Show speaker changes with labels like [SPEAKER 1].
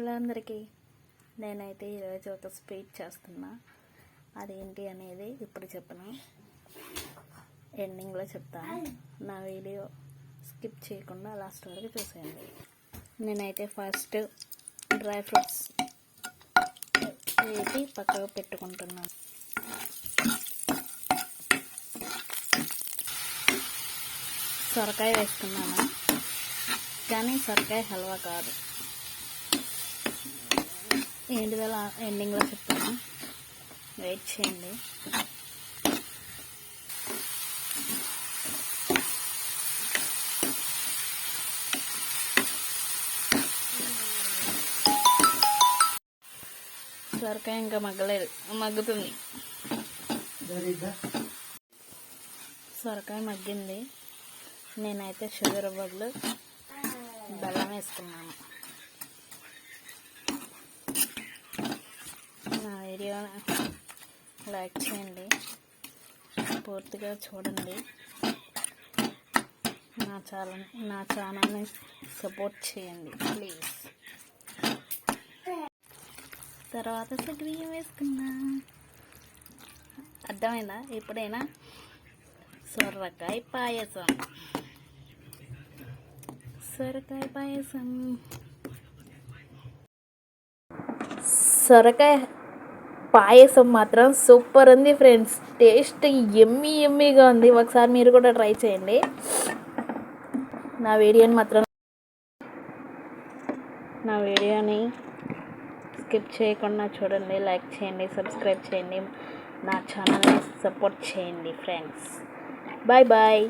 [SPEAKER 1] Hello అందరికీ నేనైతే ఈరోజు ఒక స్పీచ్ చేస్తున్నా. అదేంటి అనేది ఇప్పుడు చెప్పను. ఎండింగ్లో చెప్తాను నా వీడియో స్కిప్ చేయకుండా లాస్ట్ వరకు చూసేయండి. నేనైతే ఫస్ట్ డ్రై ఫ్రూట్స్ వేసి పక్కకు పెట్టుకుంటున్నాను సొరకాయ వేసుకున్నాను. కానీ సొరకాయ హల్వా కాదు. ఏంటిదో ఎండింగ్లో చెప్తాను? వెయిట్ చేయండి. సొరకాయ ఇంకా మగ్గలేదు. మగ్గుతుంది. సొరకాయ మగ్గింది. నేనైతే షుగర్ బదులు బెల్లం వేసుకున్నాను నా వీడియో లైక్ చేయండి. పూర్తిగా చూడండి. నా ఛానల్ నా ఛానల్ని సపోర్ట్ చేయండి ప్లీజ్. తర్వాత సగ్రియం వేసుకున్నా అర్థమైందా? ఎప్పుడైనా? సొరకాయ పాయసం. సొరకాయ పాయసం. సొరకాయ పాయసం మాత్రం సూపర్ ఉంది ఫ్రెండ్స్. టేస్ట్ ఎమ్మి ఎమ్మిగా ఉంది. ఒకసారి మీరు కూడా ట్రై చేయండి. నా వీడియోని మాత్రం నా వీడియోని స్కిప్ చేయకుండా చూడండి లైక్ చేయండి సబ్స్క్రైబ్ చేయండి. నా ఛానల్ని సపోర్ట్ చేయండి ఫ్రెండ్స్. Bye bye.